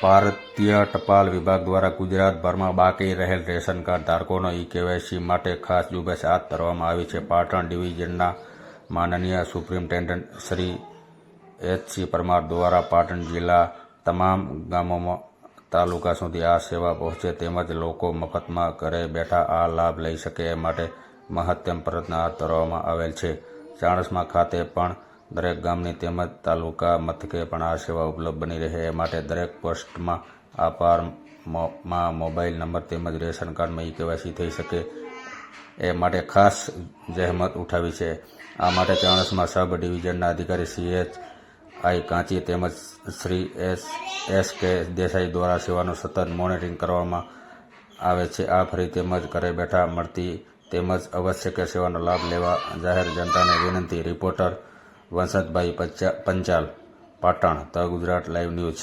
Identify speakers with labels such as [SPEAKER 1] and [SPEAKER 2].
[SPEAKER 1] ભારતીય ટપાલ વિભાગ દ્વારા ગુજરાતભરમાં બાકી રહેલ રેશન કાર્ડ ધારકોનો ઈ કેવાયસી માટે ખાસ ઝુંબેશ હાથ ધરવામાં આવી છે. પાટણ ડિવિઝનના માનનીય સુપ્રિન્ટેન્ડન્ટ શ્રી એચસી પરમાર દ્વારા પાટણ જિલ્લા તમામ ગામોમાં તાલુકા સુધી આ સેવા પહોંચે તેમજ લોકો મફતમાં ઘરે બેઠા આ લાભ લઈ શકે એ માટે મહત્તમ પ્રયત્ન હાથ ધરવામાં આવેલ છે. ચાણસમા ખાતે પણ દરેક ગામની તેમજ તાલુકા મથકે પણ આ સેવા ઉપલબ્ધ બની રહે. એ માટે દરેક પોસ્ટમાં આપાર મો- માં મોબાઈલ નંબર તેમજ રેશન કાર્ડમાં ઈ કેવાયસી થઈ શકે. એ માટે ખાસ જહેમત ઉઠાવી છે. આ માટે ચાણસમાં સબ ડિવિઝનના અધિકારી સી એચ આઈ કાંચી તેમજ શ્રી એસ એસ કે દેસાઈ દ્વારા સેવાનું સતત મોનિટરિંગ કરવામાં આવે છે. આ ફરી તેમજ ઘરે બેઠા મળતી તેમજ આવશ્યક સેવાનો લાભ લેવા જાહેર જનતાને વિનંતી. રિપોર્ટર વંસતભાઈ પંચા- Panchal Patan the Gujarat live news.